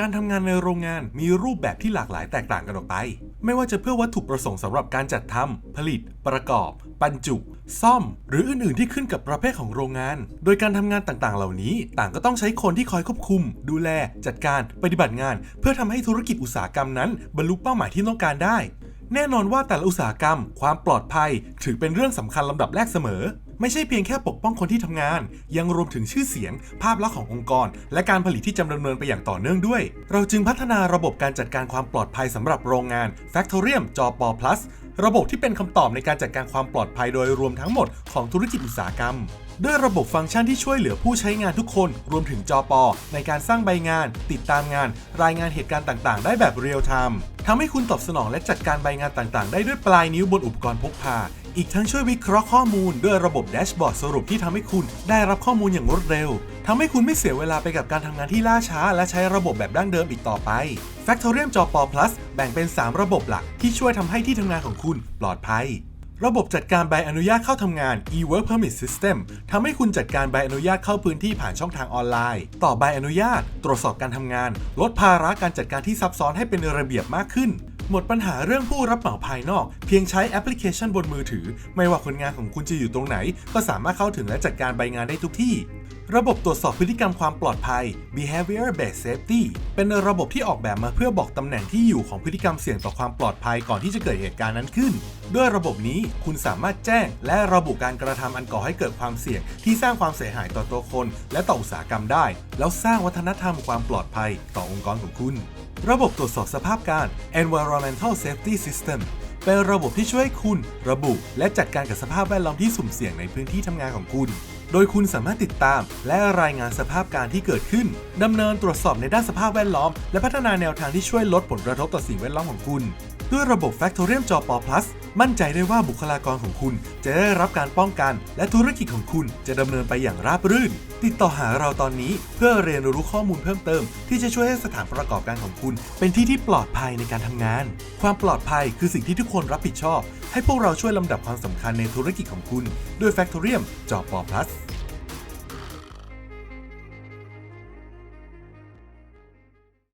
การทำงานในโรงงานมีรูปแบบที่หลากหลายแตกต่างกันออกไป ไม่ว่าจะเพื่อวัตถุประสงค์สำหรับการจัดทำผลิต ประกอบ บรรจุ ซ่อม หรืออื่นๆ ที่ขึ้นกับประเภทของโรงงาน โดยการทำงานต่างๆ เหล่านี้ ต่างก็ต้องใช้คนที่คอยควบคุม ดูแล จัดการ ปฏิบัติงาน เพื่อทำให้ธุรกิจอุตสาหกรรมนั้น บรรลุเป้าหมายที่ต้องการได้ แน่นอนว่าแต่ละอุตสาหกรรม ความปลอดภัย ถือเป็นเรื่องสำคัญลำดับแรกเสมอไม่ใช่เพียงแค่ปกป้องคนที่ทำงาน ยังรวมถึงชื่อเสียง ภาพลักษณ์ขององค์กร และการผลิตที่จะดำเนินไปอย่างต่อเนื่องด้วย เราจึงพัฒนาระบบการจัดการความปลอดภัยสำหรับโรงงาน Factorium จอป Plus ระบบที่เป็นคำตอบในการจัดการความปลอดภัยโดยรวมทั้งหมดของธุรกิจอุตสาหกรรมด้วยระบบฟังก์ชันที่ช่วยเหลือผู้ใช้งานทุกคน รวมถึงจอปอ ในการสร้างใบงาน ติดตามงาน รายงานเหตุการณ์ต่างๆ ได้แบบเรียลไทม์ทำให้คุณตอบสนองและจัดการใบงานต่างๆ ได้ด้วยปลายนิ้วบนอุปกรณ์พกพา อีกทั้งช่วยวิเคราะห์ข้อมูลด้วยระบบแดชบอร์ดสรุปที่ทำให้คุณได้รับข้อมูลอย่างรวดเร็วทำให้คุณไม่เสียเวลาไปกับการทำงานที่ล่าช้า และใช้ระบบแบบดั้งเดิมอีกต่อไป Factorium จอปอ Plus แบ่งเป็น 3 ระบบหลักที่ช่วยทำให้ที่ทำงานของคุณปลอดภัยระบบจัดการใบอนุญาตเข้าทำงาน e-work permit system ทำให้คุณจัดการใบอนุญาตเข้าพื้นที่ผ่านช่องทางออนไลน์ ต่อใบอนุญาต ตรวจสอบการทำงาน ลดภาระการจัดการที่ซับซ้อนให้เป็นระเบียบมากขึ้น หมดปัญหาเรื่องผู้รับเหมาภายนอก เพียงใช้แอปพลิเคชันบนมือถือ ไม่ว่าคนงานของคุณจะอยู่ตรงไหน ก็สามารถเข้าถึงและจัดการใบงานได้ทุกที่ ระบบตรวจสอบพฤติกรรมความปลอดภัย behavior based safety เป็นระบบที่ออกแบบมาเพื่อบอกตำแหน่งที่อยู่ของพฤติกรรมเสี่ยงต่อความปลอดภัยก่อนที่จะเกิดเหตุการณ์นั้นขึ้น ด้วยระบบนี้คุณสามารถแจ้ง และระบุการกระทำอันก่อให้เกิดความเสี่ยง ที่สร้างความเสียหายต่อตัวคน และต่ออุตสาหกรรมได้ แล้วสร้างวัฒนธรรมความปลอดภัย ต่อองค์กรของคุณ ระบบตรวจสอบสภาพการ environmental safety system เป็นระบบที่ช่วยให้คุณระบุ และจัดการกับสภาพแวดล้อมที่สุ่มเสี่ยงในพื้นที่ทำงานของคุณ โดยคุณสามารถติดตาม และรายงานสภาพการที่เกิดขึ้นดำเนินตรวจสอบในด้านสภาพแวดล้อม และพัฒนาแนวทางที่ช่วยลดผลกระทบต่อสิ่งแวดล้อมของคุณ ด้วยระบบ Factorium จอปอ Plus มั่นใจได้ว่าบุคลากรของคุณจะได้รับการป้องกัน และธุรกิจของคุณจะดำเนินไปอย่างราบรื่น ติดต่อหาเราตอนนี้เพื่อเรียนรู้ข้อมูลเพิ่มเติม ที่จะช่วยให้สถานประกอบการของคุณ เป็นที่ที่ปลอดภัยในการทำงาน ความปลอดภัยคือสิ่งที่ทุกคนรับผิดชอบ ให้พวกเราช่วยลำดับความสำคัญในธุรกิจของคุณ ด้วย Factorium จอปอ Plus